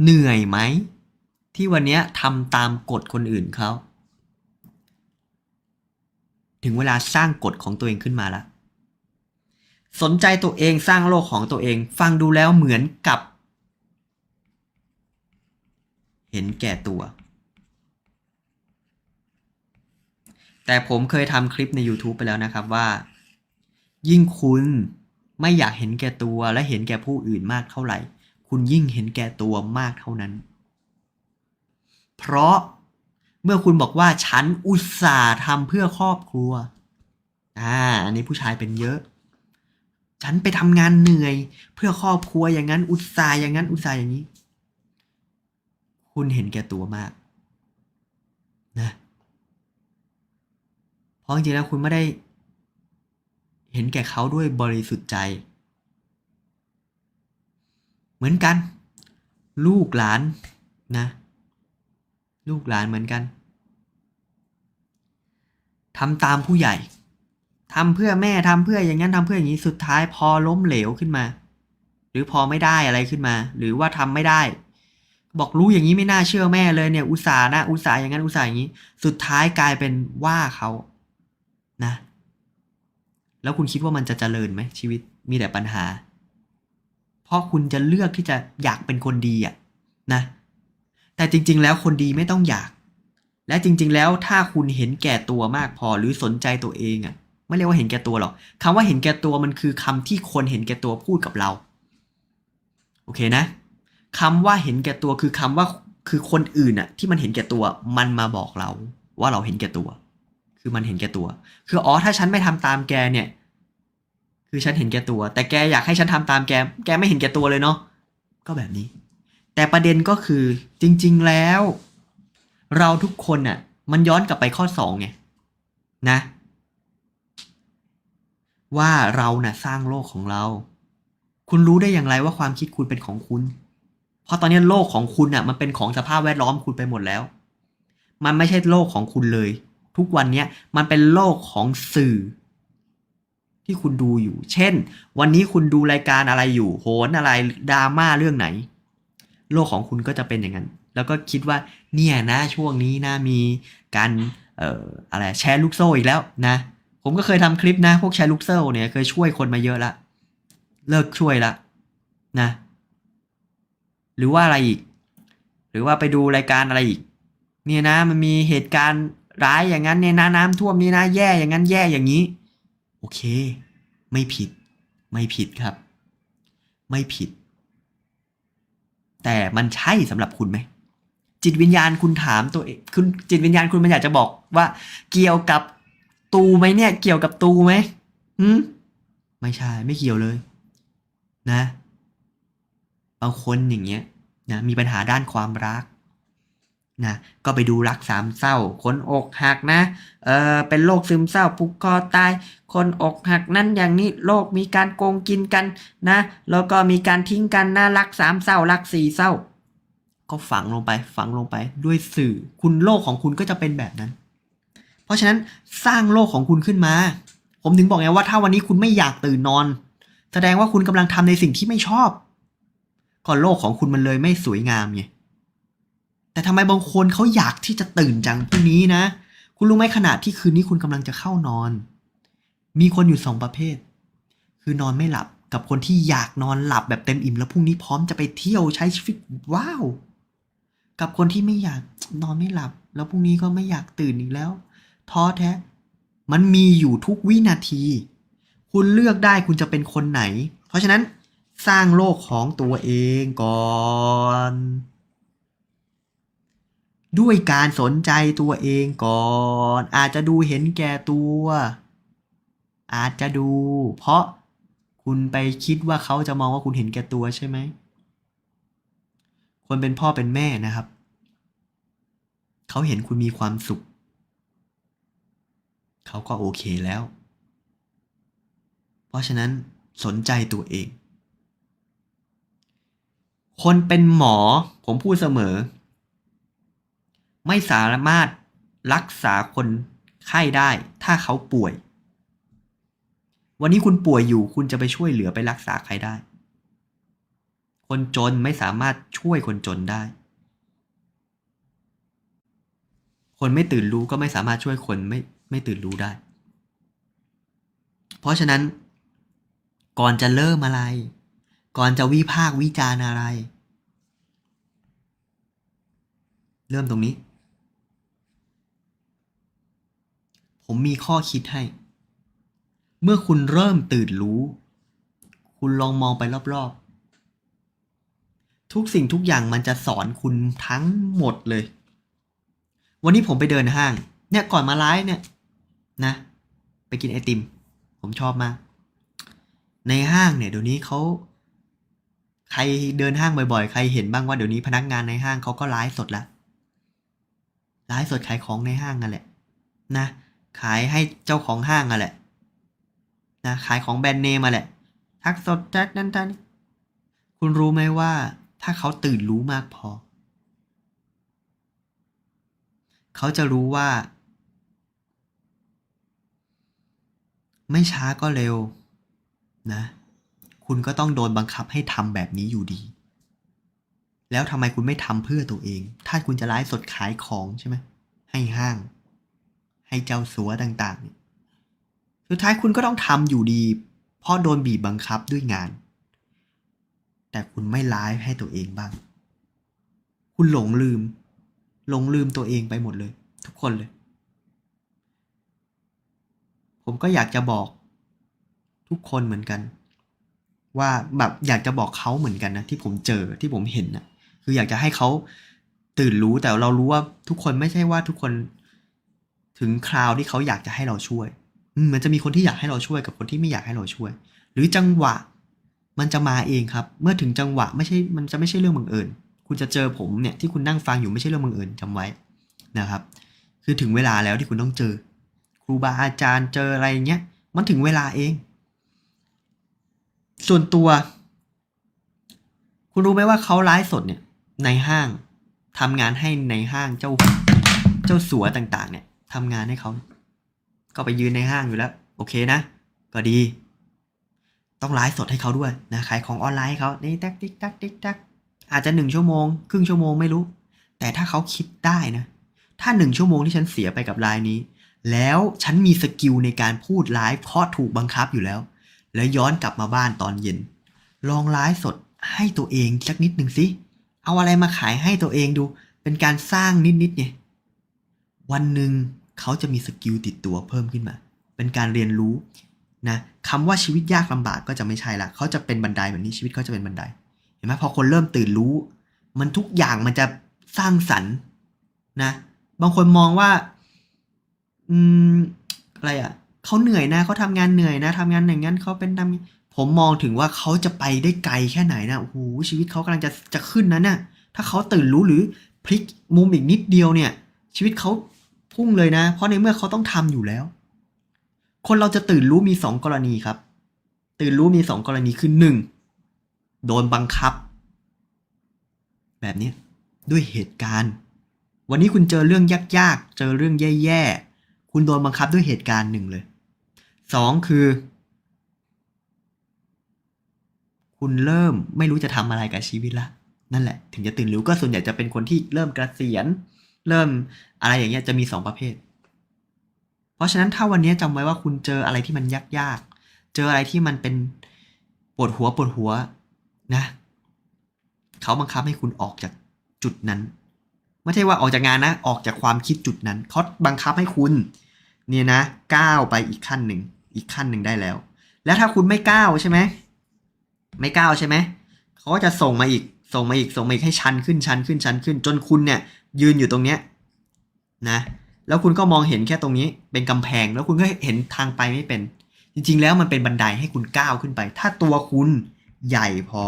เหนื่อยไหม ที่วันนี้ทำตามกฎคนอื่นเขาถึงเวลาสร้างกฎของตัวเองขึ้นมาแล้วสนใจตัวเองสร้างโลกของตัวเอง ฟังดูแล้วเหมือนกับ เห็นแก่ตัว แต่ผมเคยทำคลิปใน YouTube ไปแล้วนะครับว่า ยิ่งคุณไม่อยากเห็นแก่ตัวและเห็นแก่ผู้อื่นมากเท่าไหร่ คุณยิ่งเห็นแก่ตัวมากเท่านั้น เพราะเมื่อคุณบอกว่าฉันอุตส่าห์ทำเพื่อครอบครัว อ่า อันนี้ผู้ชายเป็นเยอะ ฉันไปทำงานเหนื่อย เพื่อครอบครัวอย่างนั้นอุตส่าห์อย่างนั้นอุตส่าห์อย่างนี้ คุณเห็นแก่ตัวมากนะ เพราะจริงๆแล้วคุณไม่ได้ เห็นแก่เขาด้วยบริสุทธิ์ใจ เหมือนกัน ลูกหลานนะ ลูกหลานเหมือนกันทำตามผู้ใหญ่ทำเพื่อแม่ทำเพื่ออย่างนั้นทำเพื่ออย่างนี้สุดท้ายพอล้มเหลวขึ้นมา หรือพอไม่ได้อะไรขึ้นมา หรือว่าทำไม่ได้ บอกรู้อย่างนี้ไม่น่าเชื่อแม่เลยเนี่ย อุตส่าห์นะอุตส่าห์อย่างนั้นอุตส่าห์อย่างนี้ สุดท้ายกลายเป็นว่าเขานะ แล้วคุณคิดว่ามันจะเจริญไหมชีวิตมีแต่ปัญหา ราะคุณจะเลือกที่จะอยากเป็นคนดีอะนะ แต่จริง ๆ แล้วคนดีไม่ต้องอยาก และจริง ๆ แล้วถ้าคุณเห็นแก่ตัวมากพอหรือสนใจตัวเองอะไม่เรียกว่าเห็นแก่ตัวหรอกคำว่าเห็นแก่ตัวมันคือคำที่คนเห็นแก่ตัวพูดกับเรา โอเคนะคำว่าเห็นแก่ตัวคือคำว่าคือคนอื่นอะที่มันเห็นแก่ตัว มันมาบอกเรา ว่าเราเห็นแก่ตัว คือมันเห็นแก่ตัว คืออ๋อถ้าฉันไม่ทำตามแกเนี่ย คือฉันเห็นแก่ตัว แต่แกอยากให้ฉันทำตามแก แกไม่เห็นแก่ตัวเลยเนาะก็แบบนี้ แต่ประเด็นก็คือจริง ๆแล้ว เราทุกคนน่ะ มันย้อนกลับไปข้อสองไงนะ ว่าเราน่ะสร้างโลกของเรา คุณรู้ได้อย่างไรว่าความคิดคุณเป็นของคุณ เพราะตอนนี้โลกของคุณน่ะ มันเป็นของสภาพแวดล้อมคุณไปหมดแล้ว มันไม่ใช่โลกของคุณเลย ทุกวันเนี้ยมันเป็นโลกของสื่อ ที่คุณดูอยู่ เช่น วันนี้คุณดูรายการอะไรอยู่ โหนอะไรดราม่าเรื่องไหน โลกของคุณก็จะเป็นอย่างนั้น แล้วก็คิดว่าเนี่ยนะช่วงนี้นะมีการเอ่ออะไรแชร์ลูกโซ่อีกแล้วนะ ผมก็เคยทำคลิปนะ พวกแชร์ลูกโซ่เนี่ยเคยช่วยคนมาเยอะละเลิกช่วยละนะ หรือว่าอะไรอีก หรือว่าไปดูรายการอะไรอีก เนี่ยนะมันมีเหตุการณ์ร้ายอย่างนั้นเนี่ยนะน้ำท่วมนี่นะแย่อย่างนั้นแย่อย่างนี้ โอเค ไม่ผิด ไม่ผิดครับ ไม่ผิด แต่มันใช่สำหรับคุณไหม จิตวิญญาณคุณถามตัวเองคุณจิตวิญญาณคุณมันอยากจะบอกว่า เกี่ยวกับตูไหมเนี่ย เกี่ยวกับตูไหมหืมไม่ใช่ ไม่เกี่ยวเลย นะ บางคนอย่างเงี้ยนะมีปัญหาด้านความรัก นะก็ไปดูรักสามเศร้า คนอกหักนะเออเป็นโรคซึมเศร้าผูกคอตาย คนอกหักนั่นอย่างนี้โลกมีการโกงกินกันนะแล้วก็มีการทิ้งกันนะรักสามเศร้ารักสี่เศร้า ก็ฝังลงไปฝังลงไปด้วยสื่อคุณโลกของคุณก็จะเป็นแบบนั้น เพราะฉะนั้นสร้างโลกของคุณขึ้นมา ผมถึงบอกไงว่าถ้าวันนี้คุณไม่อยากตื่นนอน แสดงว่าคุณกำลังทำในสิ่งที่ไม่ชอบก็โลกของคุณมันเลยไม่สวยงามไง แต่ทำไมบางคนเขาอยากที่จะตื่นจังพรุ่งนี้นะ คุณรู้ไหมขณะที่คืนนี้คุณกำลังจะเข้านอน มีคนอยู่สองประเภท คือนอนไม่หลับกับคนที่อยากนอนหลับแบบเต็มอิ่มแล้วพรุ่งนี้พร้อมจะไปเที่ยวใช้ชีวิตว้าว กับคนที่ไม่อยากนอนไม่หลับ แล้วพรุ่งนี้ก็ไม่อยากตื่นอีกแล้ว ท้อแท้ มันมีอยู่ทุกวินาที คุณเลือกได้คุณจะเป็นคนไหน เพราะฉะนั้นสร้างโลกของตัวเองก่อน ด้วยการสนใจตัวเองก่อน อาจจะดูเห็นแก่ตัว อาจจะดู เพราะคุณไปคิดว่าเขาจะมองว่าคุณเห็นแก่ตัวใช่ไหมคนเป็นพ่อเป็นแม่นะครับ เขาเห็นคุณมีความสุข เขาก็โอเคแล้ว เพราะฉะนั้นสนใจตัวเอง คนเป็นหมอผมพูดเสมอ ไม่สามารถรักษาคนไข้ได้ ถ้าเขาป่วย วันนี้คุณป่วยอยู่คุณจะไปช่วยเหลือไปรักษาใครได้ คนจนไม่สามารถช่วยคนจนได้ คนไม่ตื่นรู้ก็ไม่สามารถช่วยคนไม่ไม่ตื่นรู้ได้ เพราะฉะนั้น ก่อนจะเริ่มอะไร ก่อนจะวิพากษ์วิจารณ์อะไร เริ่มตรงนี้ ผมมีข้อคิดให้ เมื่อคุณเริ่มตื่นรู้ คุณลองมองไปรอบๆ ทุกสิ่งทุกอย่างมันจะสอนคุณทั้งหมดเลย วันนี้ผมไปเดินห้าง เนี่ยก่อนมาไลฟ์เนี่ย นะ ไปกินไอติม ผมชอบมาก ในห้างเนี่ยเดี๋ยวนี้เขาใครเดินห้างบ่อยๆ ใครเห็นบ้างว่าเดี๋ยวนี้พนักงานในห้างเขาก็ไลฟ์สดล้วไลฟ์สดขายของในห้างนั่นแหละ นะ ขายให้เจ้าของห้างอะแหละนะขายของแบรนด์เนมมาแหละทักสดแทักนั้นทักนี้คุณรู้ไหมว่าถ้าเขาตื่นรู้มากพอ เขาจะรู้ว่า ไม่ช้าก็เร็วนะ คุณก็ต้องโดนบังคับให้ทำแบบนี้อยู่ดี แล้วทำไมคุณไม่ทำเพื่อตัวเอง ถ้าคุณจะไลฟ์สดขายของใช่ไหมให้ห้าง ให้เจ้าสัวต่างๆเนี่ยสุดท้ายคุณก็ต้องทำอยู่ดี เพราะโดนบีบบังคับด้วยงาน แต่คุณไม่ไลฟ์ให้ตัวเองบ้าง คุณหลงลืม หลงลืมตัวเองไปหมดเลย ทุกคนเลย ผมก็อยากจะบอก ทุกคนเหมือนกัน ว่าแบบอยากจะบอกเขาเหมือนกันนะที่ผมเจอที่ผมเห็นนะคืออยากจะให้เขาตื่นรู้แต่เรารู้ว่าทุกคนไม่ใช่ว่าทุกคน ถึงคราวที่เขาอยากจะให้เราช่วยมันจะมีคนที่อยากให้เราช่วยกับคนที่ไม่อยากให้เราช่วย หรือจังหวะมันจะมาเองครับ เมื่อถึงจังหวะไม่ใช่มันจะไม่ใช่เรื่องบังเอิญคุณจะเจอผมเนี่ยที่คุณนั่งฟังอยู่ไม่ใช่เรื่องบังเอิญจำไว้นะครับ คือถึงเวลาแล้วที่คุณต้องเจอ ครูบาอาจารย์เจออะไรเงี้ยมันถึงเวลาเอง ส่วนตัว คุณรู้ไหมว่าเขาไลฟ์สดเนี่ยในห้างทำงานให้ในห้างเจ้าเจ้าสัวต่าง ๆ เนี่ย ทำงานให้เขา ก็ไปยืนในห้างอยู่แล้ว โอเคนะ ก็ดี ต้องไลฟ์สดให้เขาด้วยนะขายของออนไลน์ให้เขานี่ตักติ๊กตักติ๊กตักอาจจะหนึ่งชั่วโมงครึ่งชั่วโมงไม่รู้ แต่ถ้าเขาคิดได้นะ ถ้าหนึ่งชั่วโมงที่ฉันเสียไปกับไลน์นี้ แล้วฉันมีสกิลในการพูดไลฟ์เพราะถูกบังคับอยู่แล้ว แล้วย้อนกลับมาบ้านตอนเย็น ลองไลฟ์สดให้ตัวเองสักนิดหนึ่งสิเอาอะไรมาขายให้ตัวเองดู เป็นการสร้างนิดๆไงวันหนึ่ง เขาจะมีสกิลติดตัวเพิ่มขึ้นมา เป็นการเรียนรู้นะคำว่าชีวิตยากลำบากก็จะไม่ใช่ละเขาจะเป็นบันไดแบบนี้ชีวิตเขาจะเป็นบันได เห็นไหมพอคนเริ่มตื่นรู้ มันทุกอย่างมันจะสร้างสรรค์นะ บางคนมองว่า อืมอะไรอะเขาเหนื่อยนะเขาทำงานเหนื่อยนะทำงานอย่างนั้นเขาเป็นทำผมมองถึงว่าเขาจะไปได้ไกลแค่ไหนนะโอ้โหชีวิตเขากำลังจะจะขึ้นนะเนี่ยถ้าเขาตื่นรู้หรือพลิกมุมอีกนิดเดียวเนี่ย ชีวิตเขา พุ่งเลยนะ เพราะในเมื่อเขาต้องทำอยู่แล้ว คนเราจะตื่นรู้มีสองกรณีครับ ตื่นรู้มีสองกรณีคือหนึ่งโดนบังคับ แบบนี้ด้วยเหตุการณ์ วันนี้คุณเจอเรื่องยากๆ เจอเรื่องแย่ๆ คุณโดนบังคับด้วยเหตุการณ์หนึ่งเลยสองคือ คุณเริ่มไม่รู้จะทำอะไรกับชีวิตละ นั่นแหละ ถึงจะตื่นรู้ก็ส่วนใหญ่จะเป็นคนที่เริ่มกเกษียณ เริ่มอะไรอย่างเงี้ยจะมีสองประเภท เพราะฉะนั้นถ้าวันนี้จำไว้ว่าคุณเจออะไรที่มันยากๆ เจออะไรที่มันเป็นปวดหัวปวดหัวนะเขาบังคับให้คุณออกจากจุดนั้น ไม่ใช่ว่าออกจากงานนะ ออกจากความคิดจุดนั้นเขาบังคับให้คุณ เนี่ยนะก้าวไปอีกขั้นหนึ่งอีกขั้นหนึ่งได้แล้ว แล้วถ้าคุณไม่ก้าวใช่ไหมไม่ก้าวใช่ไหมเขาก็จะส่งมาอีก ส่งมาอีกส่งมาอีกให้ชันขึ้นชันขึ้นชันขึ้น จนคุณเนี่ยยืนอยู่ตรงเนี้ยนะแล้วคุณก็มองเห็นแค่ตรงนี้เป็นกำแพงแล้วคุณก็เห็นทางไปไม่เป็น จริง ๆ แล้วมันเป็นบันไดให้คุณก้าวขึ้นไป ถ้าตัวคุณใหญ่พอ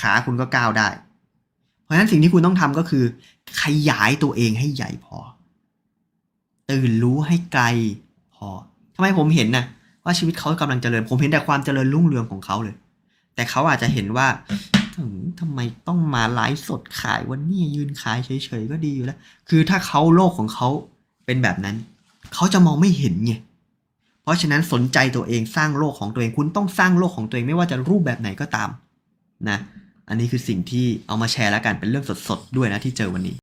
ขาคุณก็ก้าวได้ เพราะฉะนั้นสิ่งที่คุณต้องทำก็คือ ขยายตัวเองให้ใหญ่พอ ตื่นรู้ให้ไกลพอทำไมผมเห็นนะว่าชีวิตเขากำลังเจริญ ผมเห็นแต่ความเจริญรุ่งเรืองของเขาเลย แต่เขาอาจจะเห็นว่า ทำไมต้องมาไลฟ์สดขายวันนี้ยืนขายเฉยๆก็ดีอยู่แล้ว คือถ้าเขาโลกของเขาเป็นแบบนั้น เขาจะมองไม่เห็นไงเพราะฉะนั้นสนใจตัวเองสร้างโลกของตัวเองคุณต้องสร้างโลกของตัวเองไม่ว่าจะรูปแบบไหนก็ตามนะอันนี้คือสิ่งที่เอามาแชร์แล้วกันเป็นเรื่องสดๆด้วยนะที่เจอวันนี้